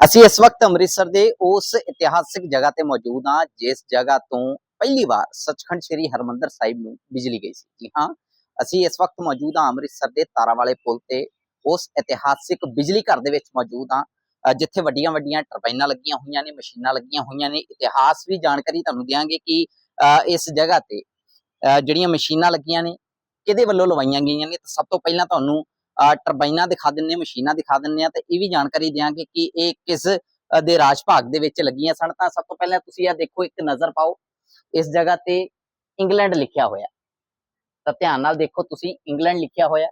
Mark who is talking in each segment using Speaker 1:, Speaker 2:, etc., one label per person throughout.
Speaker 1: ਅਸੀਂ ਇਸ ਵਕਤ ਅੰਮ੍ਰਿਤਸਰ ਦੇ ਉਸ ਇਤਿਹਾਸਿਕ ਜਗ੍ਹਾ ਤੇ ਮੌਜੂਦ ਹਾਂ ਜਿਸ ਜਗ੍ਹਾ ਤੋਂ ਪਹਿਲੀ ਵਾਰ ਸੱਚਖੰਡ ਸ੍ਰੀ ਹਰਮੰਦਰ ਸਾਹਿਬ ਨੂੰ ਬਿਜਲੀ ਗਈ ਸੀ। ਜੀ ਹਾਂ ਅਸੀਂ ਇਸ ਵਕਤ ਮੌਜੂਦ ਹਾਂ ਅੰਮ੍ਰਿਤਸਰ ਦੇ ਤਾਰਾਂ ਵਾਲੇ ਪੁਲ ਤੇ। ਉਸ ਇਤਿਹਾਸਿਕ ਬਿਜਲੀ ਘਰ ਦੇ ਵਿੱਚ ਮੌਜੂਦ ਹਾਂ। ਜਿੱਥੇ ਵੱਡੀਆਂ ਵੱਡੀਆਂ ਟਰਬਾਈਨਾਂ ਲੱਗੀਆਂ ਹੋਈਆਂ ਨੇ ਮਸ਼ੀਨਾਂ ਲੱਗੀਆਂ ਹੋਈਆਂ ਨੇ। ਇਤਿਹਾਸ ਵੀ ਜਾਣਕਾਰੀ ਤੁਹਾਨੂੰ ਦਿਆਂਗੇ ਕਿ ਅ, ਇਸ ਜਗ੍ਹਾ ਤੇ ਅ, ਜਿਹੜੀਆਂ ਮਸ਼ੀਨਾਂ ਲੱਗੀਆਂ ਨੇ ਕਿਹਦੇ ਵੱਲੋਂ ਲਵਾਈਆਂ ਗਈਆਂ ਨੇ? ਤਾਂ ਸਭ ਤੋਂ ਪਹਿਲਾਂ ਤੁਹਾਨੂੰ ਟਰਬਾਈਨਾਂ ਦਿਖਾ ਦਿੰਨੇ ਮਸ਼ੀਨਾਂ ਦਿਖਾ ਦਿੰਨੇ ਆ ਤੇ ਇਹ ਵੀ ਜਾਣਕਾਰੀ ਦਿਆਂਗੇ ਕਿ ਇਹ ਕਿਸ ਦੇ ਰਾਜ ਭਾਗ ਦੇ ਵਿੱਚ ਲੱਗੀਆਂ ਸਨ। ਤਾਂ ਸਭ ਤੋਂ ਪਹਿਲਾਂ ਤੁਸੀਂ ਇਹ ਦੇਖੋ ਇੱਕ ਨਜ਼ਰ ਪਾਓ। ਇਸ ਜਗ੍ਹਾ ਤੇ ਇੰਗਲੈਂਡ ਲਿਖਿਆ ਹੋਇਆ। ਤਾਂ ਧਿਆਨ ਨਾਲ ਦੇਖੋ ਤੁਸੀਂ ਇੰਗਲੈਂਡ ਲਿਖਿਆ ਹੋਇਆ।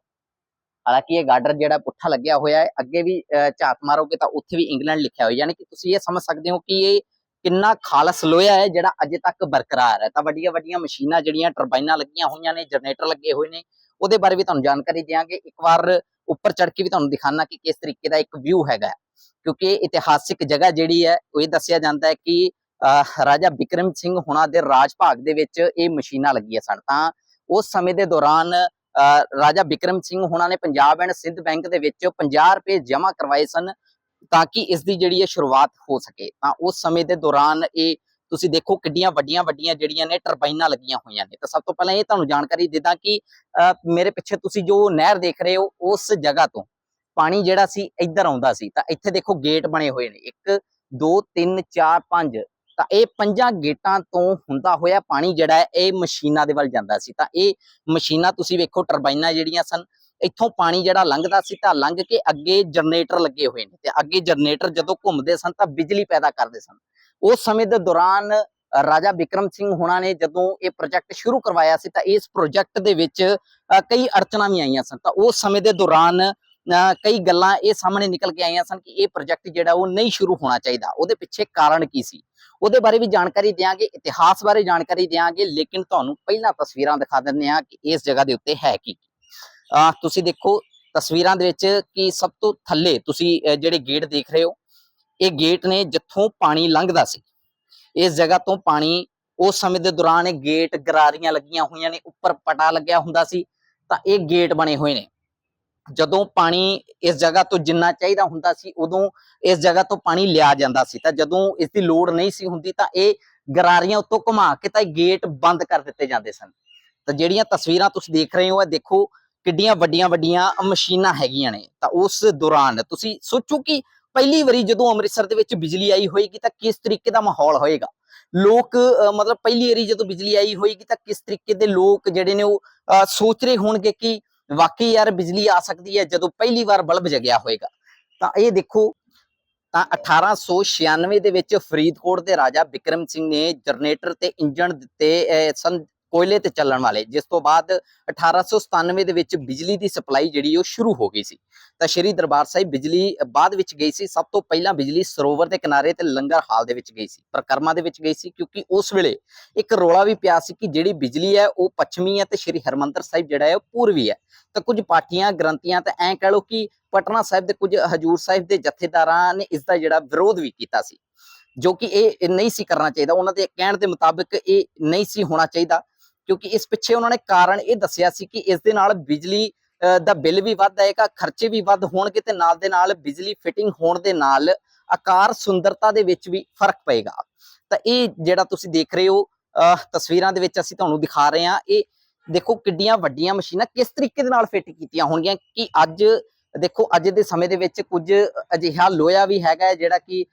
Speaker 1: ਹਾਲਾਂਕਿ ਇਹ ਗਾਰਡਰ ਜਿਹੜਾ ਪੁੱਠਾ ਲੱਗਿਆ ਹੋਇਆ ਹੈ ਅੱਗੇ ਵੀ ਅ, ਝਾਤ ਮਾਰੋਗੇ ਤਾਂ ਉੱਥੇ ਵੀ ਇੰਗਲੈਂਡ ਲਿਖਿਆ ਹੋਇਆ। ਯਾਨੀ ਕਿ ਤੁਸੀਂ ਇਹ ਸਮਝ ਸਕਦੇ ਹੋ ਕਿ ਇਹ ਕਿੰਨਾ ਖਾਲਸ ਲੋਹਾ ਹੈ ਜਿਹੜਾ ਅਜੇ ਤੱਕ ਬਰਕਰਾਰ ਹੈ। ਤਾਂ ਵੱਡੀਆਂ ਵੱਡੀਆਂ ਮਸ਼ੀਨਾਂ ਜਿਹੜੀਆਂ ਟਰਬਾਈਨਾਂ ਲੱਗੀਆਂ ਹੋਈਆਂ ਨੇ ਜਨਰੇਟਰ ਲੱਗੇ ਹੋਏ ਨੇ ਉਹਦੇ ਬਾਰੇ ਵੀ ਤੁਹਾਨੂੰ ਜਾਣਕਾਰੀ ਦਿਆਂਗੇ। ਇੱਕ ਵਾਰ ਉੱਪਰ ਚੜ੍ਹ ਕੇ ਵੀ ਤੁਹਾਨੂੰ ਦਿਖਾਣਾ ਕਿ ਕਿਸ ਤਰੀਕੇ ਦਾ ਇੱਕ ਵਿਊ ਹੈਗਾ। ਕਿਉਂਕਿ ਇਤਿਹਾਸਿਕ ਜਗ੍ਹਾ ਜਿਹੜੀ ਹੈ ਉਹ ਇਹ ਦੱਸਿਆ ਜਾਂਦਾ ਹੈ ਕਿ ਰਾਜਾ ਬਿਕਰਮ ਸਿੰਘ ਹੁਣਾਂ ਦੇ ਰਾਜ ਭਾਗ ਦੇ ਵਿੱਚ ਇਹ ਮਸ਼ੀਨਾਂ ਲੱਗੀਆਂ ਸਨ। ਤਾਂ ਉਸ ਸਮੇਂ ਦੇ ਦੌਰਾਨ ਅਹ, ਰਾਜਾ ਬਿਕਰਮ ਸਿੰਘ ਹੁਣਾਂ ਨੇ ਪੰਜਾਬ ਐਂਡ ਸਿੰਧ ਬੈਂਕ ਦੇ ਵਿੱਚ 50 ਰੁਪਏ ਜਮ੍ਹਾਂ ਕਰਵਾਏ ਸਨ ਤਾਂ ਕਿ ਇਸ ਦੀ ਜਿਹੜੀ ਹੈ ਸ਼ੁਰੂਆਤ ਹੋ ਸਕੇ। ਤਾਂ ਉਸ ਸਮੇਂ ਦੇ ਦੌਰਾਨ ਇਹ ਤੁਸੀਂ ਦੇਖੋ ਕਿੱਡੀਆਂ ਵੱਡੀਆਂ ਵੱਡੀਆਂ ਜਿਹੜੀਆਂ ਨੇ ਟਰਬਾਈਨਾਂ ਲੱਗੀਆਂ ਹੋਈਆਂ ਨੇ। ਤਾਂ ਸਭ ਤੋਂ ਪਹਿਲਾਂ ਇਹ ਤੁਹਾਨੂੰ ਜਾਣਕਾਰੀ ਦਿੰਦਾ ਕਿ ਮੇਰੇ ਪਿੱਛੇ ਤੁਸੀਂ ਜੋ ਨਹਿਰ ਦੇਖ ਰਹੇ ਹੋ ਉਸ ਜਗ੍ਹਾ ਤੋਂ ਪਾਣੀ ਜਿਹੜਾ ਸੀ ਇੱਧਰ ਆਉਂਦਾ ਸੀ। ਤਾਂ ਇੱਥੇ ਦੇਖੋ ਗੇਟ ਬਣੇ ਹੋਏ ਨੇ। 1 2 3 4 5 ਤਾਂ ਇਹ ਪੰਜਾਂ ਗੇਟਾਂ ਤੋਂ ਹੁੰਦਾ ਹੋਇਆ ਪਾਣੀ ਜਿਹੜਾ ਹੈ, ਇਹ ਮਸ਼ੀਨਾਂ ਦੇ ਵੱਲ ਜਾਂਦਾ ਸੀ। ਤਾਂ ਇਹ ਮਸ਼ੀਨਾਂ ਤੁਸੀਂ ਵੇਖੋ ਟਰਬਾਈਨਾਂ ਜਿਹੜੀਆਂ ਸਨ, ਇੱਥੋਂ ਪਾਣੀ ਜਿਹੜਾ ਲੰਘਦਾ ਸੀ ਤਾਂ ਲੰਘ ਕੇ ਅੱਗੇ ਜਨਰੇਟਰ ਲੱਗੇ ਹੋਏ ਨੇ। ਤੇ ਅੱਗੇ ਜਨਰੇਟਰ ਜਦੋਂ ਘੁੰਮਦੇ ਸਨ ਤਾਂ ਬਿਜਲੀ ਪੈਦਾ ਕਰਦੇ ਸਨ। ਉਸ ਸਮੇਂ ਦੇ ਦੌਰਾਨ ਰਾਜਾ ਬਿਕਰਮ ਸਿੰਘ ਹੋਣਾ ਨੇ ਜਦੋਂ ਇਹ ਪ੍ਰੋਜੈਕਟ ਸ਼ੁਰੂ ਕਰਵਾਇਆ ਸੀ ਤਾਂ ਇਸ ਪ੍ਰੋਜੈਕਟ ਦੇ ਵਿੱਚ ਕਈ ਅੜਚਣਾਂ ਵੀ ਆਈਆਂ ਸਨ। ਤਾਂ ਉਸ ਸਮੇਂ ਦੇ ਦੌਰਾਨ ਅ, ਕਈ ਗੱਲਾਂ ਇਹ ਸਾਹਮਣੇ ਨਿਕਲ ਕੇ ਆਈਆਂ ਸਨ ਕਿ ਇਹ ਪ੍ਰੋਜੈਕਟ ਜਿਹੜਾ ਉਹ ਨਹੀਂ ਸ਼ੁਰੂ ਹੋਣਾ ਚਾਹੀਦਾ। ਉਹਦੇ ਪਿੱਛੇ ਕਾਰਨ ਕੀ ਸੀ? ਉਹਦੇ ਬਾਰੇ ਵੀ ਜਾਣਕਾਰੀ ਦਿਆਂਗੇ ਇਤਿਹਾਸ ਬਾਰੇ ਜਾਣਕਾਰੀ ਦਿਆਂਗੇ ਲੇਕਿਨ ਤੁਹਾਨੂੰ ਪਹਿਲਾਂ ਤਸਵੀਰਾਂ ਦਿਖਾ ਦਿੰਦੇ ਆ ਕਿ ਇਸ ਜਗ੍ਹਾ ਦੇ ਉੱਤੇ ਹੈ ਕੀ। ਆ ਤੁਸੀਂ ਦੇਖੋ ਤਸਵੀਰਾਂ ਦੇ ਵਿੱਚ ਕਿ ਸਭ ਤੋਂ ਥੱਲੇ ਤੁਸੀਂ ਜਿਹੜੇ ਗੇਟ ਦੇਖ ਰਹੇ ਹੋ ਇਹ ਗੇਟ ਨੇ ਜਿੱਥੋਂ ਪਾਣੀ ਲੰਘਦਾ ਸੀ। ਇਸ ਜਗ੍ਹਾ ਤੋਂ ਪਾਣੀ ਉਸ ਸਮੇਂ ਦੇ ਦੌਰਾਨ ਇਹ ਗੇਟ ਗਰਾਰੀਆਂ ਲੱਗੀਆਂ ਹੋਈਆਂ ਨੇ, ਉੱਪਰ ਪਟਾ ਲੱਗਿਆ ਹੁੰਦਾ ਸੀ, ਤਾਂ ਇਹ ਗੇਟ ਬਣੇ ਹੋਏ ਨੇ। ਜਦੋਂ ਪਾਣੀ ਇਸ ਜਗ੍ਹਾ ਤੋਂ ਜਿੰਨਾ ਚਾਹੀਦਾ ਹੁੰਦਾ ਸੀ, ਉਦੋਂ ਇਸ ਜਗ੍ਹਾ ਤੋਂ ਪਾਣੀ ਲਿਆ ਜਾਂਦਾ ਸੀ। ਤਾਂ ਜਦੋਂ ਇਸ ਦੀ ਲੋੜ ਨਹੀਂ ਸੀ ਹੁੰਦੀ, ਤਾਂ ਇਹ ਗਰਾਰੀਆਂ ਉੱਤੋਂ ਘੁਮਾ ਕੇ ਤਾਂ ਇਹ ਗੇਟ ਬੰਦ ਕਰ ਦਿੱਤੇ ਜਾਂਦੇ ਸਨ। ਤਾਂ ਜਿਹੜੀਆਂ ਤਸਵੀਰਾਂ ਤੁਸੀਂ ਦੇਖ ਰਹੇ ਹੋ, ਇਹ ਦੇਖੋ ਕਿੱਡੀਆਂ ਵੱਡੀਆਂ ਵੱਡੀਆਂ ਮਸ਼ੀਨਾਂ ਹੈਗੀਆਂ ਨੇ। ਤਾਂ ਉਸ ਦੌਰਾਨ ਤੁਸੀਂ ਸੋਚੋ ਕਿ ਪਹਿਲੀ ਵਾਰੀ ਜਦੋਂ ਅੰਮ੍ਰਿਤਸਰ ਦੇ ਵਿੱਚ ਬਿਜਲੀ ਆਈ ਹੋਏਗੀ ਤਾਂ ਕਿਸ ਤਰੀਕੇ ਦਾ ਮਾਹੌਲ ਹੋਏਗਾ? ਲੋਕ ਮਤਲਬ ਪਹਿਲੀ ਵਾਰੀ ਜਦੋਂ ਬਿਜਲੀ ਆਈ ਹੋਏਗੀ ਤਾਂ ਕਿਸ ਤਰੀਕੇ ਦੇ ਲੋਕ ਜਿਹੜੇ ਨੇ ਉਹ ਅਹ, ਸੋਚ ਰਹੇ ਹੋਣਗੇ ਕਿ ਵਾਕਈ ਯਾਰ ਬਿਜਲੀ ਆ ਸਕਦੀ ਹੈ ਜਦੋਂ ਪਹਿਲੀ ਵਾਰ ਬਲਬ ਜਗਿਆ ਹੋਏਗਾ? ਤਾਂ ਇਹ ਦੇਖੋ ਤਾਂ 1896 ਦੇ ਵਿੱਚ ਫਰੀਦਕੋਟ ਦੇ ਰਾਜਾ ਬਿਕਰਮ ਸਿੰਘ ਨੇ ਜਨਰੇਟਰ ਤੇ ਇੰਜਣ ਦਿੱਤੇ ਅਹ, ਸਨ ਕੋਇਲੇ ਤੇ ਚੱਲਣ ਵਾਲੇ, ਜਿਸ ਤੋਂ ਬਾਅਦ 1897 ਦੇ ਵਿੱਚ ਬਿਜਲੀ ਦੀ ਸਪਲਾਈ ਜਿਹੜੀ ਉਹ ਸ਼ੁਰੂ ਹੋ ਗਈ ਸੀ। ਤਾਂ ਸ਼੍ਰੀ ਦਰਬਾਰ ਸਾਹਿਬ ਬਿਜਲੀ ਬਾਅਦ ਵਿੱਚ ਗਈ ਸੀ, ਸਭ ਤੋਂ ਪਹਿਲਾਂ ਬਿਜਲੀ ਸਰੋਵਰ ਦੇ ਕਿਨਾਰੇ ਤੇ ਲੰਗਰ ਹਾਲ ਦੇ ਵਿੱਚ ਗਈ ਸੀ, ਪ੍ਰਕਰਮਾ ਦੇ ਵਿੱਚ ਗਈ ਸੀ, ਕਿਉਂਕਿ ਉਸ ਵੇਲੇ ਇੱਕ ਰੋਲਾ ਵੀ ਪਿਆ ਸੀ ਕਿ ਜਿਹੜੀ ਬਿਜਲੀ ਹੈ ਉਹ ਪੱਛਮੀ ਹੈ ਤੇ ਸ਼੍ਰੀ ਹਰਮੰਦਰ ਸਾਹਿਬ ਜਿਹੜਾ ਹੈ ਉਹ ਪੂਰਬੀ ਹੈ। ਤਾਂ ਕੁਝ ਪਾਰਟੀਆਂ, ਗ੍ਰੰਥੀਆਂ ਤੇ ਐਂ ਕਹਿ ਲਓ ਕਿ ਪਟਨਾ ਸਾਹਿਬ ਦੇ ਕੁਝ ਹਜੂਰ ਸਾਹਿਬ ਦੇ ਜਥੇਦਾਰਾਂ ਨੇ ਇਸ ਦਾ ਜਿਹੜਾ ਵਿਰੋਧ ਵੀ ਕੀਤਾ ਸੀ, ਜੋ ਕਿ ਇਹ ਨਹੀਂ ਸੀ ਕਰਨਾ ਚਾਹੀਦਾ। ਉਹਨਾਂ ਦੇ ਕਹਿਣ ਦੇ ਮੁਤਾਬਕ ਇਹ ਨਹੀਂ ਸੀ ਹੋਣਾ ਚਾਹੀਦਾ। ਕਿਉਂਕਿ ਇਸ ਪਿੱਛੇ ਉਹਨਾਂ ਨੇ ਕਾਰਨ ਇਹ ਦੱਸਿਆ ਸੀ ਕਿ ਇਸ ਦੇ ਨਾਲ ਬਿਜਲੀ ਦਾ ਬਿੱਲ ਵੀ ਵੱਧ ਆਏਗਾ ਖਰਚੇ ਵੀ ਵੱਧ ਹੋਣਗੇ ਤੇ ਨਾਲ ਦੇ ਨਾਲ ਬਿਜਲੀ ਫਿਟਿੰਗ ਹੋਣ ਦੇ ਨਾਲ ਆਕਾਰ ਸੁੰਦਰਤਾ ਦੇ ਵਿੱਚ ਵੀ ਫ਼ਰਕ ਪਏਗਾ। ਤਾਂ ਇਹ ਜਿਹੜਾ ਤੁਸੀਂ ਦੇਖ ਰਹੇ ਹੋ ਅ, ਤਸਵੀਰਾਂ ਦੇ ਵਿੱਚ ਅਸੀਂ ਤੁਹਾਨੂੰ ਦਿਖਾ ਰਹੇ ਹਾਂ ਇਹ ਦੇਖੋ ਕਿੱਡੀਆਂ ਵੱਡੀਆਂ ਮਸ਼ੀਨਾਂ ਕਿਸ ਤਰੀਕੇ ਦੇ ਨਾਲ ਫਿੱਟ ਕੀਤੀਆਂ ਹੋਣਗੀਆਂ ਕਿ ਅੱਜ ਦੇਖੋ ਅੱਜ ਦੇ ਸਮੇਂ ਦੇ ਵਿੱਚ ਕੁਝ ਅਜਿਹਾ ਲੋਹਾ ਵੀ ਹੈਗਾ ਹੈ ਜਿਹੜਾ ਕਿ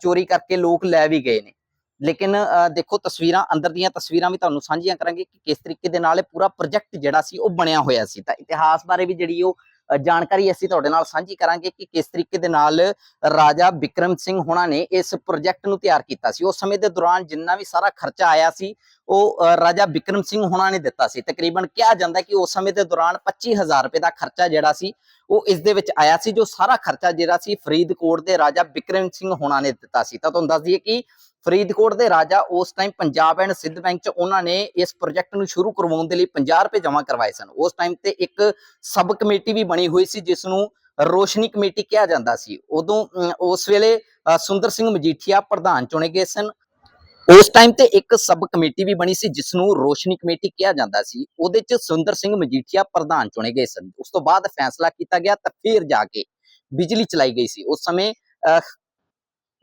Speaker 1: ਚੋਰੀ ਕਰਕੇ ਲੋਕ ਲੈ ਵੀ ਗਏ ਨੇ। ਲੇਕਿਨ ਅ, ਦੇਖੋ ਤਸਵੀਰਾਂ ਅੰਦਰ ਦੀਆਂ ਤਸਵੀਰਾਂ ਵੀ ਤੁਹਾਨੂੰ ਸਾਂਝੀਆਂ ਕਰਾਂਗੇ ਕਿ ਕਿਸ ਤਰੀਕੇ ਦੇ ਨਾਲ ਇਹ ਪੂਰਾ ਪ੍ਰੋਜੈਕਟ ਜਿਹੜਾ ਸੀ ਉਹ ਬਣਿਆ ਹੋਇਆ ਸੀ। ਤਾਂ ਇਤਿਹਾਸ ਬਾਰੇ ਵੀ ਜਿਹੜੀ ਉਹ ਜਾਣਕਾਰੀ ਅਸੀਂ ਤੁਹਾਡੇ ਨਾਲ ਸਾਂਝੀ ਕਰਾਂਗੇ ਕਿ ਕਿਸ ਤਰੀਕੇ ਦੇ ਨਾਲ ਰਾਜਾ ਬਿਕਰਮ ਸਿੰਘ ਹੋਣਾ ਨੇ ਇਸ ਪ੍ਰੋਜੈਕਟ ਨੂੰ ਤਿਆਰ ਕੀਤਾ ਸੀ। ਉਸ ਸਮੇਂ ਦੇ ਦੌਰਾਨ ਜਿੰਨਾ ਵੀ ਸਾਰਾ ਖਰਚਾ ਆਇਆ ਸੀ ਉਹ ਰਾਜਾ ਬਿਕਰਮ ਸਿੰਘ ਹੋਣਾ ਨੇ ਦਿੱਤਾ ਸੀ। ਤਕਰੀਬਨ ਕਿਹਾ ਜਾਂਦਾ ਕਿ ਉਸ ਸਮੇਂ ਦੇ ਦੌਰਾਨ 25000 ਰੁਪਏ ਦਾ ਖਰਚਾ ਜਿਹੜਾ ਸੀ ਉਹ ਇਸ ਦੇ ਵਿੱਚ ਆਇਆ ਸੀ ਜੋ ਸਾਰਾ ਖਰਚਾ ਜਿਹੜਾ ਸੀ ਫਰੀਦਕੋਟ ਦੇ ਰਾਜਾ ਬਿਕਰਮ ਸਿੰਘ ਹੋਣਾ ਨੇ ਦਿੱਤਾ ਸੀ। ਤਾਂ ਤੁਹਾਨੂੰ ਦੱਸ ਦਈਏ ਕਿ ਫਰੀਦਕੋਟ ਦੇ ਰਾਜਾ ਉਸ time Punjab and Sind bank ਚ ਉਹਨਾਂ ਨੇ ਇਸ ਪ੍ਰੋਜੈਕਟ ਨੂੰ ਸ਼ੁਰੂ ਕਰਵਾਉਣ ਦੇ ਲਈ 50 ਰੁਪਏ ਜਮ੍ਹਾਂ ਕਰਵਾਏ ਸਨ। ਉਸ ਟਾਈਮ ਤੇ ਇੱਕ ਸਬ ਕਮੇਟੀ ਵੀ ਬਣੀ ਹੋਈ ਸੀ ਜਿਸ ਨੂੰ ਰੋਸ਼ਨੀ ਕਮੇਟੀ ਕਿਹਾ ਜਾਂਦਾ ਸੀ। ਉਦੋਂ ਉਸ ਵੇਲੇ ਸੁੰਦਰ ਸਿੰਘ ਮਜੀਠੀਆ ਪ੍ਰਧਾਨ ਚੁਣੇ ਗਏ ਸਨ। ਉਸ ਟਾਈਮ ਤੇ ਇੱਕ ਸਬ ਕਮੇਟੀ ਵੀ ਬਣੀ ਸੀ ਜਿਸ ਨੂੰ ਰੋਸ਼ਨੀ ਕਮੇਟੀ ਕਿਹਾ ਜਾਂਦਾ ਸੀ। ਉਹਦੇ ਚ ਸੁੰਦਰ ਸਿੰਘ ਮਜੀਠੀਆ ਪ੍ਰਧਾਨ ਚੁਣੇ ਗਏ ਸਨ। ਉਸ ਤੋਂ ਬਾਅਦ ਫੈਸਲਾ ਕੀਤਾ ਗਿਆ ਤਾਂ ਫਿਰ ਜਾ ਕੇ ਬਿਜਲੀ ਚਲਾਈ ਗਈ ਸੀ। ਉਸ ਸਮੇਂ ਅਹ,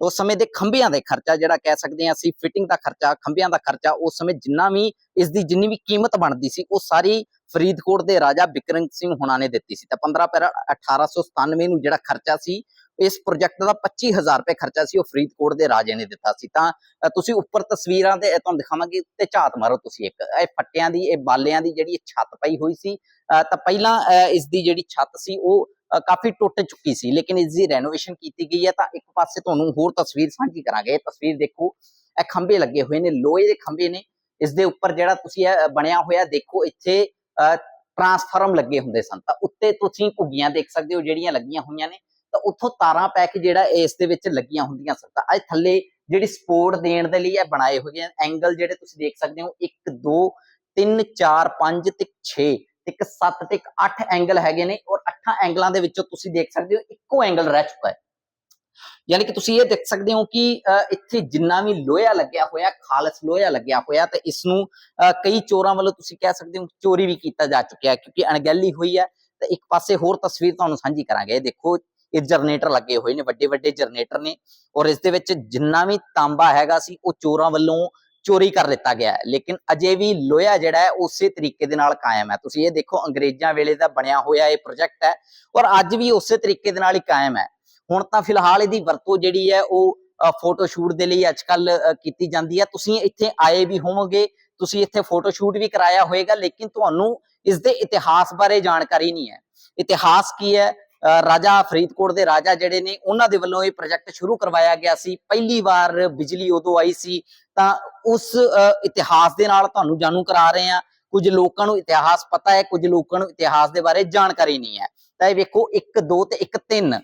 Speaker 1: ਉਸ ਸਮੇਂ ਦੇ ਖੰਭਿਆਂ ਦੇ ਖਰਚਾ ਜਿਹੜਾ ਕਹਿ ਸਕਦੇ ਹਾਂ ਅਸੀਂ ਫਿਟਿੰਗ ਦਾ ਖਰਚਾ, ਖੰਭਿਆਂ ਦਾ ਖਰਚਾ ਉਸ ਸਮੇਂ ਜਿੰਨਾ ਵੀ ਇਸ ਦੀ ਜਿੰਨੀ ਵੀ ਕੀਮਤ ਬਣਦੀ ਸੀ, ਉਹ ਸਾਰੀ ਫਰੀਦਕੋਟ ਦੇ ਰਾਜਾ ਬਿਕਰਮ ਸਿੰਘ ਹੁਣਾਂ ਨੇ ਦਿੱਤੀ ਸੀ। ਤਾਂ 15 ਅਪ੍ਰੈਲ 1897 ਨੂੰ ਜਿਹੜਾ ਖਰਚਾ ਸੀ ਇਸ ਪ੍ਰੋਜੈਕਟ ਦਾ 25000 ਰੁਪਏ ਖਰਚਾ ਸੀ, ਉਹ ਫਰੀਦਕੋਟ ਦੇ ਰਾਜੇ ਨੇ ਦਿੱਤਾ ਸੀ। ਤਾਂ ਤੁਸੀਂ ਉੱਪਰ ਤਸਵੀਰਾਂ ਤੇ ਤੁਹਾਨੂੰ ਦਿਖਾਵਾਂਗੇ ਤੇ ਝਾਤ ਮਾਰੋ ਤੁਸੀਂ ਇੱਕ। ਇਹ ਫੱਟਿਆਂ ਦੀ, ਇਹ ਬਾਲਿਆਂ ਦੀ ਜਿਹੜੀ ਛੱਤ ਪਈ ਹੋਈ ਸੀ ਤਾਂ ਪਹਿਲਾਂ ਇਸ ਦੀ ਜਿਹੜੀ ਛੱਤ ਸੀ, ਉਹ ਕਾਫੀ ਟੁੱਟ ਚੁੱਕੀ ਸੀ, ਲੇਕਿਨ ਇਸ ਦੀ ਰੈਨੋਵੇਸ਼ਨ ਕੀਤੀ ਗਈ ਹੈ। ਤਾਂ ਇੱਕ ਪਾਸੇ ਤੁਹਾਨੂੰ ਹੋਰ ਤਸਵੀਰ ਸਾਂਝੀ ਕਰਾਂਗੇ। ਇਹ ਤਸਵੀਰ ਦੇਖੋ, ਇਹ ਖੰਭੇ ਲੱਗੇ ਹੋਏ ਨੇ, ਲੋਹੇ ਦੇ ਖੰਭੇ ਨੇ। ਇਸ ਦੇ ਉੱਪਰ ਜਿਹੜਾ ਤੁਸੀਂ ਇਹ ਬਣਿਆ ਹੋਇਆ, ਦੇਖੋ ਇੱਥੇ ਟਰਾਂਸਫਾਰਮ ਲੱਗੇ ਹੁੰਦੇ ਸਨ। ਤਾਂ ਉੱਤੇ ਤੁਸੀਂ ਘੁੱਗੀਆਂ ਦੇਖ ਸਕਦੇ ਹੋ, ਜਿਹੜੀਆਂ ਲੱਗੀਆਂ ਹੋਈਆਂ ਨੇ। ਤਾਂ ਉੱਥੋਂ ਤਾਰਾਂ ਪੈ ਕੇ ਜਿਹੜਾ ਇਸ ਦੇ ਵਿੱਚ ਲੱਗੀਆਂ ਹੁੰਦੀਆਂ ਸਨ। ਤਾਂ ਇਹ ਥੱਲੇ ਜਿਹੜੀ ਸਪੋਰਟ ਦੇਣ ਦੇ ਲਈ ਇਹ ਬਣਾਏ ਹੋਏ ਆ। ਐਂਗਲ ਜਿਹੜੇ ਤੁਸੀਂ ਦੇਖ ਸਕਦੇ ਹੋ 1 2 3 4 5 ਤੇ 6 ਇੱਕ 7 ਤੇ 8 ਐਂਗਲ ਹੈਗੇ ਨੇ ਔਰ 8 ਐਂਗਲਾਂ ਦੇ ਵਿੱਚੋਂ ਤੁਸੀਂ ਦੇਖ ਸਕਦੇ ਹੋ ਇੱਕੋ ਐਂਗਲ ਰਹਿ ਚੁੱਕਾ ਹੈ। ਯਾਨੀ ਕਿ ਤੁਸੀਂ ਇਹ ਦੇਖ ਸਕਦੇ ਹੋ ਕਿ ਅ, ਇੱਥੇ ਜਿੰਨਾ ਵੀ ਲੋਹਾ ਲੱਗਿਆ ਹੋਇਆ ਖਾਲਸ ਲੋਹਾ ਲੱਗਿਆ ਹੋਇਆ ਤੇ ਇਸ ਨੂੰ ਕਈ ਚੋਰਾਂ ਵੱਲੋਂ ਤੁਸੀਂ ਕਹਿ ਸਕਦੇ ਹੋ ਚੋਰੀ ਵੀ ਕੀਤਾ ਜਾ ਚੁੱਕਿਆ ਕਿਉਂਕਿ ਅਣਗਹਿਲੀ ਹੋਈ ਹੈ। ਤੇ ਇੱਕ ਪਾਸੇ ਹੋਰ ਤਸਵੀਰ ਤੁਹਾਨੂੰ ਸਾਂਝੀ ਕਰਾਂਗੇ। ਦੇਖੋ ਇਹ ਜਨਰੇਟਰ ਲੱਗੇ ਹੋਏ ਨੇ, ਵੱਡੇ ਵੱਡੇ ਜਨਰੇਟਰ ਨੇ ਔਰ ਇਸ ਦੇ ਵਿੱਚ ਜਿੰਨਾ ਵੀ ਤਾਂਬਾ ਹੈਗਾ ਸੀ, ਉਹ ਚੋਰਾਂ ਵੱਲੋਂ ਚੋਰੀ ਕਰ ਲਿੱਤਾ ਗਿਆ ਹੈ। ਲੇਕਿਨ ਅਜੇ ਵੀ ਲੋਹਾ ਜਿਹੜਾ ਹੈ, ਉਸੇ ਤਰੀਕੇ ਦੇ ਨਾਲ ਕਾਇਮ ਹੈ। ਤੁਸੀਂ ਇਹ ਦੇਖੋ, ਅੰਗਰੇਜ਼ਾਂ ਵੇਲੇ ਦਾ ਬਣਿਆ ਹੋਇਆ ਇਹ ਪ੍ਰੋਜੈਕਟ ਹੈ ਔਰ ਅੱਜ ਵੀ ਉਸੇ ਤਰੀਕੇ ਦੇ ਨਾਲ ਹੀ ਕਾਇਮ ਹੈ। ਹੁਣ ਤਾਂ ਫਿਲਹਾਲ ਇਹਦੀ ਵਰਤੋਂ ਜਿਹੜੀ ਹੈ, ਉਹ ਫੋਟੋ ਸ਼ੂਟ ਦੇ ਲਈ ਅੱਜਕੱਲ ਕੀਤੀ ਜਾਂਦੀ ਹੈ। ਤੁਸੀਂ ਇੱਥੇ ਆਏ ਵੀ ਹੋਵੋਗੇ, ਤੁਸੀਂ ਇੱਥੇ ਫੋਟੋ ਸ਼ੂਟ ਵੀ ਕਰਾਇਆ ਹੋਵੇਗਾ ਲੇਕਿਨ ਤੁਹਾਨੂੰ ਇਸ ਦੇ ਇਤਿਹਾਸ ਬਾਰੇ ਜਾਣਕਾਰੀ ਨਹੀਂ ਹੈ। ਇਤਿਹਾਸ ਕੀ ਹੈ? ਰਾਜਾ ਫਰੀਦਕੋਟ ਦੇ ਰਾਜਾ ਜਿਹੜੇ ਨੇ, ਉਹਨਾਂ ਦੇ ਵੱਲੋਂ ਇਹ ਪ੍ਰੋਜੈਕਟ ਸ਼ੁਰੂ ਕਰਵਾਇਆ ਗਿਆ ਸੀ। ਪਹਿਲੀ ਵਾਰ ਬਿਜਲੀ ਉਦੋਂ ਆਈ ਸੀ, ਤਾਂ ਉਸ ਇਤਿਹਾਸ ਦੇ ਨਾਲ ਤੁਹਾਨੂੰ ਜਾਣੂ ਕਰਾ ਰਹੇ ਹਾਂ। ਕੁਝ ਲੋਕਾਂ ਨੂੰ ਇਤਿਹਾਸ ਪਤਾ ਹੈ, ਕੁਝ ਲੋਕਾਂ ਨੂੰ ਇਤਿਹਾਸ ਦੇ ਬਾਰੇ ਜਾਣਕਾਰੀ ਨਹੀਂ ਹੈ। ਤਾਂ ਇਹ ਵੇਖੋ 1 2 ਤੇ 1 3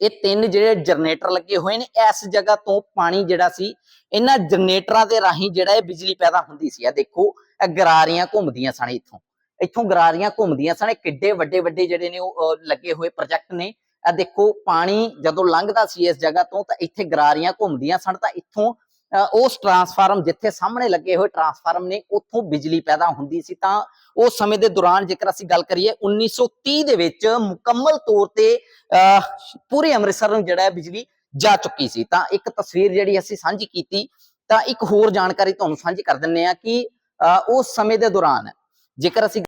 Speaker 1: ਇਹ ਤਿੰਨ ਜਿਹੜੇ ਜਨਰੇਟਰ ਲੱਗੇ ਹੋਏ ਨੇ, ਇਸ ਜਗ੍ਹਾ ਤੋਂ ਪਾਣੀ ਜਿਹੜਾ ਸੀ, ਇਹਨਾਂ ਜਨਰੇਟਰਾਂ ਦੇ ਰਾਹੀਂ ਜਿਹੜਾ ਇਹ ਬਿਜਲੀ ਪੈਦਾ ਹੁੰਦੀ ਸੀ। ਆ ਦੇਖੋ, ਇਹ ਗਰਾਰੀਆਂ ਘੁੰਮਦੀਆਂ ਸਨ ਇੱਥੋਂ। ਇੱਥੋਂ ਗਰਾਰੀਆਂ ਘੁੰਮਦੀਆਂ ਸਨ ਕਿੱਡੇ ਵੱਡੇ ਵੱਡੇ ਜਿਹੜੇ ਨੇ ਉਹ ਲੱਗੇ ਹੋਏ ਪ੍ਰੋਜੈਕਟ ਨੇ। ਇਹ ਦੇਖੋ ਪਾਣੀ ਜਦੋਂ ਲੰਘਦਾ ਸੀ ਇਸ ਜਗ੍ਹਾ ਤੋਂ ਤਾਂ ਇੱਥੇ ਗਰਾਰੀਆਂ ਘੁੰਮਦੀਆਂ ਸਨ ਤਾਂ ਇੱਥੋਂ ਉਸ ਟਰਾਂਸਫਾਰਮ ਜਿੱਥੇ ਸਾਹਮਣੇ ਲੱਗੇ ਹੋਏ ਟਰਾਂਸਫਾਰਮ ਨੇ ਉੱਥੋਂ ਬਿਜਲੀ ਪੈਦਾ ਹੁੰਦੀ ਸੀ। ਤਾਂ ਉਸ ਸਮੇਂ ਦੇ ਦੌਰਾਨ ਜੇਕਰ ਅਸੀਂ ਗੱਲ ਕਰੀਏ 1930 ਦੇ ਵਿੱਚ ਮੁਕੰਮਲ ਤੌਰ ਤੇ ਅਹ, ਪੂਰੇ ਅੰਮ੍ਰਿਤਸਰ ਨੂੰ ਜਿਹੜਾ ਹੈ ਬਿਜਲੀ ਜਾ ਚੁੱਕੀ ਸੀ। ਤਾਂ ਇੱਕ ਤਸਵੀਰ ਜਿਹੜੀ ਅਸੀਂ ਸਾਂਝੀ ਕੀਤੀ ਤਾਂ ਇੱਕ ਹੋਰ ਜਾਣਕਾਰੀ ਤੁਹਾਨੂੰ ਸਾਂਝੀ ਕਰ ਦਿੰਨੇ ਆ ਕਿ ਉਸ ਸਮੇਂ ਦੇ ਦੌਰਾਨ ਜੇਕਰ ਅਸੀਂ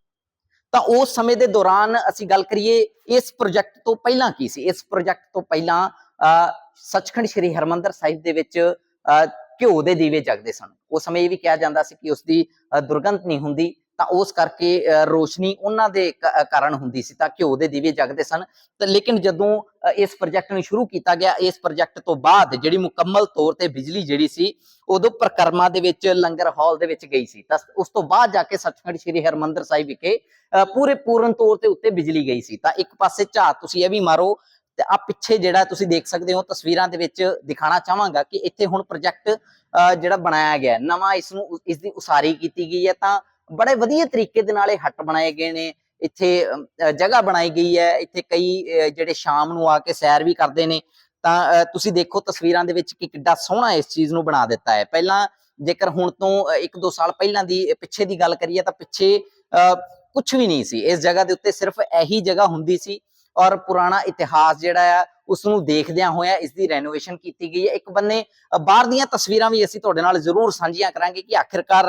Speaker 1: ਤਾਂ ਉਸ ਸਮੇਂ ਦੇ ਦੌਰਾਨ ਅਸੀਂ ਗੱਲ ਕਰੀਏ ਇਸ ਪ੍ਰੋਜੈਕਟ ਤੋਂ ਪਹਿਲਾਂ ਕੀ ਸੀ? ਇਸ ਪ੍ਰੋਜੈਕਟ ਤੋਂ ਪਹਿਲਾਂ ਅਹ, ਸੱਚਖੰਡ ਸ੍ਰੀ ਹਰਮੰਦਰ ਸਾਹਿਬ ਦੇ ਵਿੱਚ ਅਹ, ਘਿਓ ਦੇ ਦੀਵੇ ਜਗਦੇ ਸਨ। ਉਸ ਸਮੇਂ ਇਹ ਵੀ ਕਿਹਾ ਜਾਂਦਾ ਸੀ ਕਿ ਉਸ ਦੀ ਦੁਰਗੰਧ ਨਹੀਂ ਹੁੰਦੀ। ਤਾਂ ਉਸ ਕਰਕੇ ਰੋਸ਼ਨੀ ਉਹਨਾਂ ਦੇ ਕਾਰਨ ਹੁੰਦੀ ਸੀ ਤਾਂ ਘਿਓ ਦੇ ਦੀਵੇ ਜਗਦੇ ਸਨ। ਤਾਂ ਲੇਕਿਨ ਜਦੋਂ ਇਸ ਪ੍ਰੋਜੈਕਟ ਨੂੰ ਸ਼ੁਰੂ ਕੀਤਾ ਗਿਆ, ਇਸ ਪ੍ਰੋਜੈਕਟ ਤੋਂ ਬਾਅਦ ਜਿਹੜੀ ਮੁਕੰਮਲ ਤੌਰ ਤੇ ਬਿਜਲੀ ਜਿਹੜੀ ਸੀ, ਉਦੋਂ ਪ੍ਰਕਰਮਾ ਦੇ ਵਿੱਚ, ਲੰਗਰ ਹਾਲ ਦੇ ਵਿੱਚ ਗਈ ਸੀ। ਤਾਂ ਉਸ ਤੋਂ ਬਾਅਦ ਜਾ ਕੇ ਸੱਚਖੰਡ ਸ੍ਰੀ ਹਰਮੰਦਰ ਸਾਹਿਬ ਵਿਖੇ ਪੂਰੇ ਪੂਰਨ ਤੌਰ ਤੇ ਉੱਤੇ ਬਿਜਲੀ ਗਈ ਸੀ। ਤਾਂ ਇੱਕ ਪਾਸੇ ਝਾਤ ਤੁਸੀਂ ਇਹ ਵੀ ਮਾਰੋ, ਤੇ ਆ ਪਿੱਛੇ ਜਿਹੜਾ ਤੁਸੀਂ ਦੇਖ ਸਕਦੇ ਹੋ, ਤਸਵੀਰਾਂ ਦੇ ਵਿੱਚ ਦਿਖਾਣਾ ਚਾਹਾਂਗਾ ਕਿ ਇੱਥੇ ਹੁਣ ਪ੍ਰੋਜੈਕਟ ਜਿਹੜਾ ਬਣਾਇਆ ਗਿਆ ਨਵਾਂ ਇਸ ਨੂੰ, ਇਸ ਦੀ ਉਸਾਰੀ ਕੀਤੀ ਗਈ ਹੈ ਤਾਂ ਬੜੇ ਵਧੀਆ ਤਰੀਕੇ ਦੇ ਨਾਲ ਇਹ ਹੱਟ ਬਣਾਏ ਗਏ ਨੇ। ਇੱਥੇ ਜਗ੍ਹਾ ਬਣਾਈ ਗਈ ਹੈ। ਇੱਥੇ ਕਈ ਜਿਹੜੇ ਸ਼ਾਮ ਨੂੰ ਆ ਕੇ ਸੈਰ ਵੀ ਕਰਦੇ ਨੇ। ਤਾਂ ਅ, ਤੁਸੀਂ ਦੇਖੋ ਤਸਵੀਰਾਂ ਦੇ ਵਿੱਚ ਕਿ ਕਿੱਡਾ ਸੋਹਣਾ ਇਸ ਚੀਜ਼ ਨੂੰ ਬਣਾ ਦਿੱਤਾ ਹੈ। ਪਹਿਲਾਂ ਜੇਕਰ ਹੁਣ ਤੋਂ 1-2 ਸਾਲ ਪਹਿਲਾਂ ਦੀ ਪਿੱਛੇ ਦੀ ਗੱਲ ਕਰੀਏ ਤਾਂ ਪਿੱਛੇ ਕੁਝ ਵੀ ਨਹੀਂ ਸੀ। ਇਸ ਜਗ੍ਹਾ ਦੇ ਉੱਤੇ ਸਿਰਫ ਇਹੀ ਜਗ੍ਹਾ ਹੁੰਦੀ ਸੀ। ਔਰ ਪੁਰਾਣਾ ਇਤਿਹਾਸ ਜਿਹੜਾ ਆ ਉਸ ਨੂੰ ਦੇਖਦਿਆਂ ਹੋਇਆ ਇਸ ਦੀ ਰੈਨੋਵੇਸ਼ਨ ਕੀਤੀ ਗਈ ਹੈ। ਇੱਕ ਬੰਨੇ ਬਾਹਰ ਦੀਆਂ ਤਸਵੀਰਾਂ ਵੀ ਅਸੀਂ ਤੁਹਾਡੇ ਨਾਲ ਜ਼ਰੂਰ ਸਾਂਝੀਆਂ ਕਰਾਂਗੇ ਕਿ ਆਖਿਰਕਾਰ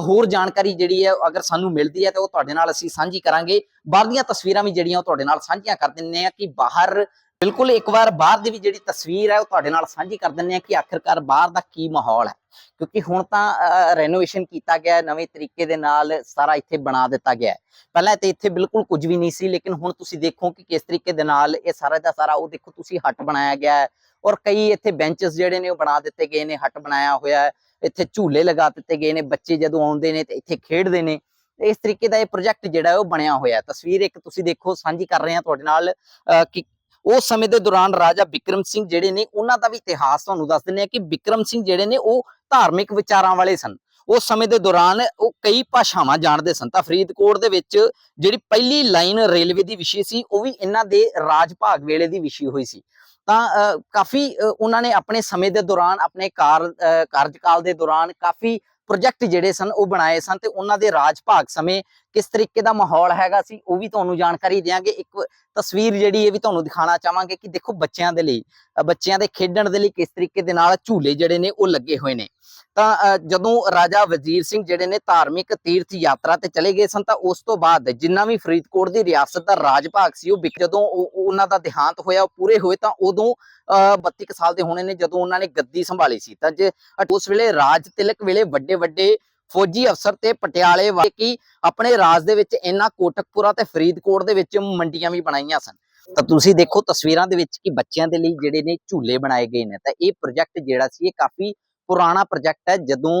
Speaker 1: ਹੋਰ ਜਾਣਕਾਰੀ ਜਿਹੜੀ ਹੈ ਅਗਰ ਸਾਨੂੰ ਮਿਲਦੀ ਹੈ ਤਾਂ ਉਹ ਤੁਹਾਡੇ ਨਾਲ ਅਸੀਂ ਸਾਂਝੀ ਕਰਾਂਗੇ। ਬਾਹਰ ਦੀਆਂ ਤਸਵੀਰਾਂ ਵੀ ਜਿਹੜੀਆਂ ਉਹ ਤੁਹਾਡੇ ਨਾਲ ਸਾਂਝੀਆਂ ਕਰ ਦਿੰਨੇ ਆ ਕਿ ਬਾਹਰ ਬਿਲਕੁਲ ਇੱਕ ਵਾਰ ਬਾਹਰ ਦੀ ਵੀ ਜਿਹੜੀ ਤਸਵੀਰ ਹੈ ਉਹ ਤੁਹਾਡੇ ਨਾਲ ਸਾਂਝੀ ਕਰ ਦਿੰਨੇ ਆ ਕਿ ਆਖਿਰਕਾਰ ਬਾਹਰ ਦਾ ਕੀ ਮਾਹੌਲ ਹੈ। ਕਿਉਂਕਿ ਹੁਣ ਤਾਂ ਰੈਨੋਵੇਸ਼ਨ ਕੀਤਾ ਗਿਆ ਹੈ ਨਵੇਂ ਤਰੀਕੇ ਦੇ ਨਾਲ ਸਾਰਾ ਇੱਥੇ ਬਣਾ ਦਿੱਤਾ ਗਿਆ ਹੈ। ਪਹਿਲਾਂ ਤੇ ਇੱਥੇ ਬਿਲਕੁਲ ਕੁਝ ਵੀ ਨਹੀਂ ਸੀ ਲੇਕਿਨ ਹੁਣ ਤੁਸੀਂ ਦੇਖੋ ਕਿ ਕਿਸ ਤਰੀਕੇ ਦੇ ਨਾਲ ਇਹ ਸਾਰਾ ਦਾ ਸਾਰਾ ਉਹ ਦੇਖੋ ਤੁਸੀਂ ਹੱਟ ਬਣਾਇਆ ਗਿਆ ਹੈ ਔਰ ਕਈ ਇੱਥੇ ਬੈਂਚਸ ਜਿਹੜੇ ਨੇ ਉਹ ਬਣਾ ਦਿੱਤੇ ਗਏ ਨੇ ਹੱਟ ਬਣਾਇਆ ਹੋਇਆ ਹੈ। ਇੱਥੇ ਝੂਲੇ ਲਗਾ ਦਿੱਤੇ ਗਏ ਨੇ ਬੱਚੇ ਜਦੋਂ ਆਉਂਦੇ ਨੇ ਤੇ ਇੱਥੇ ਖੇਡਦੇ ਨੇ। ਇਸ ਤਰੀਕੇ ਦਾ ਇਹ ਪ੍ਰੋਜੈਕਟ ਜਿਹੜਾ ਉਹ ਬਣਿਆ ਹੋਇਆ ਤਸਵੀਰ ਇੱਕ ਤੁਸੀਂ ਦੇਖੋ ਸਾਂਝੀ ਕਰ ਰਹੇ ਹਾਂ ਤੁਹਾਡੇ ਨਾਲ ਅਹ, ਕਿ ਉਸ ਸਮੇਂ ਦੇ ਦੌਰਾਨ ਰਾਜਾ ਬਿਕਰਮ ਸਿੰਘ ਜਿਹੜੇ ਨੇ ਉਹਨਾਂ ਦਾ ਵੀ ਇਤਿਹਾਸ ਤੁਹਾਨੂੰ ਦੱਸ ਦਿੰਦੇ ਆ ਕਿ ਬਿਕਰਮ ਸਿੰਘ ਜਿਹੜੇ ਨੇ ਉਹ ਧਾਰਮਿਕ ਵਿਚਾਰਾਂ ਵਾਲੇ ਸਨ। ਉਸ ਸਮੇਂ ਦੇ ਦੌਰਾਨ ਉਹ ਕਈ ਭਾਸ਼ਾਵਾਂ ਜਾਣਦੇ ਸਨ। ਤਾਂ ਫਰੀਦਕੋਟ ਦੇ ਵਿੱਚ ਜਿਹੜੀ ਪਹਿਲੀ ਲਾਈਨ ਰੇਲਵੇ ਦੀ ਵਿਸ਼ੇ ਸੀ ਉਹ ਵੀ ਇਹਨਾਂ ਦੇ ਰਾਜ ਭਾਗ ਵੇਲੇ ਦੀ ਵਿਸ਼ੀ ਹੋਈ ਸੀ। ਤਾਂ ਅਹ, ਕਾਫੀ ਉਹਨਾਂ ਨੇ ਆਪਣੇ ਸਮੇਂ ਦੇ ਦੌਰਾਨ ਆਪਣੇ ਕਾਰਜਕਾਲ ਦੇ ਦੌਰਾਨ ਕਾਫੀ ਪ੍ਰੋਜੈਕਟ ਜਿਹੜੇ ਸਨ ਉਹ ਬਣਾਏ ਸਨ ਤੇ ਉਹਨਾਂ ਦੇ ਰਾਜ ਭਾਗ ਸਮੇਂ ਕਿਸ ਤਰੀਕੇ ਦਾ ਮਾਹੌਲ ਹੈਗਾ ਸੀ ਉਹ ਵੀ ਤੁਹਾਨੂੰ ਜਾਣਕਾਰੀ ਦਿਆਂਗੇ। ਇੱਕ ਤਸਵੀਰ ਜਿਹੜੀ ਇਹ ਵੀ ਤੁਹਾਨੂੰ ਦਿਖਾਉਣਾ ਚਾਹਾਂਗੇ ਕਿ ਦੇਖੋ ਬੱਚਿਆਂ ਦੇ ਲਈ ਬੱਚਿਆਂ ਦੇ ਖੇਡਣ ਦੇ ਲਈ ਕਿਸ ਤਰੀਕੇ ਦੇ ਨਾਲ ਝੂਲੇ ਜਿਹੜੇ ਨੇ ਉਹ ਲੱਗੇ ਹੋਏ ਨੇ। ਤਾਂ ਜਦੋਂ ਰਾਜਾ ਵਜ਼ੀਰ ਸਿੰਘ ਜਿਹੜੇ ਨੇ ਧਾਰਮਿਕ ਤੀਰਥ ਯਾਤਰਾ ਤੇ ਚਲੇ ਗਏ ਸਨ ਤਾਂ ਉਸ ਤੋਂ ਬਾਅਦ ਜਿੰਨਾ ਵੀ ਫਰੀਦਕੋਟ ਦੀ ਰਿਆਸਤ ਦਾ ਰਾਜ ਭਾਗ ਸੀ ਉਹ ਜਦੋਂ ਉਹਨਾਂ ਦਾ ਦੇਹਾਂਤ ਹੋਇਆ ਉਹ ਪੂਰੇ ਹੋਏ ਤਾਂ ਉਦੋਂ ਅ, 32 ਕੁ ਸਾਲ ਦੇ ਹੋਣੇ ਨੇ ਜਦੋਂ ਉਹਨਾਂ ਨੇ ਗੱਦੀ ਸੰਭਾਲੀ ਸੀ। ਤਾਂ ਜੇ ਉਸ ਵੇਲੇ ਰਾਜ ਤਿਲਕ ਵੇਲੇ ਵੱਡੇ ਵੱਡੇ ਫੌਜੀ ਅਫਸਰ ਤੇ ਪਟਿਆਲੇ ਵਾਲੇ ਆਪਣੇ ਰਾਜ ਦੇ ਵਿੱਚ ਇਹਨਾਂ ਕੋਟਕਪੁਰਾ ਤੇ ਫਰੀਦਕੋਟ ਦੇ ਵਿੱਚ ਮੰਡੀਆਂ ਵੀ ਬਣਾਈਆਂ ਸਨ। ਤਾਂ ਤੁਸੀਂ ਦੇਖੋ ਤਸਵੀਰਾਂ ਦੇ ਵਿੱਚ ਕਿ ਬੱਚਿਆਂ ਦੇ ਲਈ ਜਿਹੜੇ ਨੇ ਝੂਲੇ ਬਣਾਏ ਗਏ ਨੇ। ਤਾਂ ਇਹ ਪ੍ਰੋਜੈਕਟ ਜਿਹੜਾ ਸੀ ਇਹ ਕਾਫੀ ਪੁਰਾਣਾ ਪ੍ਰੋਜੈਕਟ ਹੈ। ਜਦੋਂ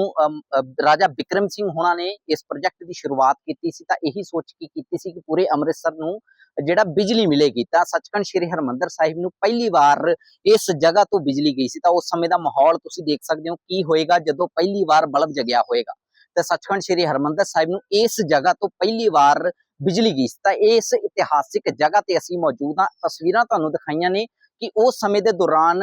Speaker 1: ਰਾਜਾ ਬਿਕਰਮ ਸਿੰਘ ਹੋਣਾ ਨੇ ਇਸ ਪ੍ਰੋਜੈਕਟ ਦੀ ਸ਼ੁਰੂਆਤ ਕੀਤੀ ਸੀ ਤਾਂ ਇਹੀ ਸੋਚ ਕੇ ਕੀਤੀ ਸੀ ਕਿ ਪੂਰੇ ਅੰਮ੍ਰਿਤਸਰ ਨੂੰ ਜਿਹੜਾ ਬਿਜਲੀ ਮਿਲੇਗੀ ਤਾਂ ਸੱਚਖੰਡ ਸ੍ਰੀ ਹਰਮੰਦਰ ਸਾਹਿਬ ਨੂੰ ਪਹਿਲੀ ਵਾਰ ਇਸ ਜਗ੍ਹਾ ਤੋਂ ਬਿਜਲੀ ਗਈ ਸੀ। ਤਾਂ ਉਸ ਸਮੇਂ ਦਾ ਮਾਹੌਲ ਤੁਸੀਂ ਦੇਖ ਸਕਦੇ ਹੋ ਕੀ ਹੋਏਗਾ ਜਦੋਂ ਪਹਿਲੀ ਵਾਰ ਬਲਬ ਜਗਿਆ ਹੋਏਗਾ। ਤੇ ਸੱਚਖੰਡ ਸ੍ਰੀ ਹਰਮੰਦਰ ਸਾਹਿਬ ਨੂੰ ਇਸ ਜਗ੍ਹਾ ਤੋਂ ਪਹਿਲੀ ਵਾਰ ਬਿਜਲੀ ਗਈ ਤਾਂ ਇਸ ਇਤਿਹਾਸਿਕ ਜਗ੍ਹਾ ਤੇ ਅਸੀਂ ਮੌਜੂਦ ਹਾਂ। ਤਸਵੀਰਾਂ ਤੁਹਾਨੂੰ ਦਿਖਾਈਆਂ ਨੇ ਕਿ ਉਸ ਸਮੇਂ ਦੇ ਦੌਰਾਨ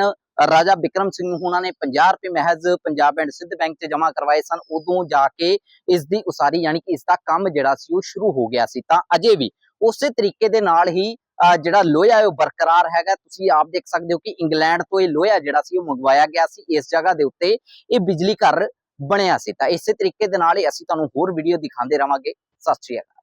Speaker 1: ਰਾਜਾ ਬਿਕਰਮ ਸਿੰਘ ਹੋਣਾ ਨੇ 50 ਰੁਪਏ ਮਹਿਜ਼ ਪੰਜਾਬ ਐਂਡ ਸਿੱਧ ਬੈਂਕ 'ਚ ਜਮ੍ਹਾਂ ਕਰਵਾਏ ਸਨ। ਉਦੋਂ ਜਾ ਕੇ ਇਸ ਦੀ ਉਸਾਰੀ ਯਾਨੀ ਕਿ ਇਸ ਦਾ ਕੰਮ ਜਿਹੜਾ ਸੀ ਉਹ ਸ਼ੁਰੂ ਹੋ ਗਿਆ ਸੀ। ਤਾਂ ਅਜੇ ਵੀ ਉਸੇ ਤਰੀਕੇ ਦੇ ਨਾਲ ਹੀ ਜਿਹੜਾ ਲੋਹਾ ਹੈ ਉਹ ਬਰਕਰਾਰ ਹੈਗਾ। ਤੁਸੀਂ ਆਪ ਦੇਖ ਸਕਦੇ ਹੋ ਕਿ ਇੰਗਲੈਂਡ ਤੋਂ ਇਹ ਲੋਹਾ ਜਿਹੜਾ ਸੀ ਉਹ ਮੰਗਵਾਇਆ ਗਿਆ ਸੀ। ਇਸ ਜਗ੍ਹਾ ਦੇ ਉੱਤੇ ਇਹ ਬਿਜਲੀ ਘਰ ਬਣਿਆ ਸੀ। ਤਾਂ ਇਸੇ ਤਰੀਕੇ ਦੇ ਨਾਲ ਹੀ ਅਸੀਂ ਤੁਹਾਨੂੰ ਹੋਰ ਵੀਡੀਓ ਦਿਖਾਉਂਦੇ ਰਵਾਂਗੇ। ਸਤਿ ਸ਼੍ਰੀ ਅਕਾਲ।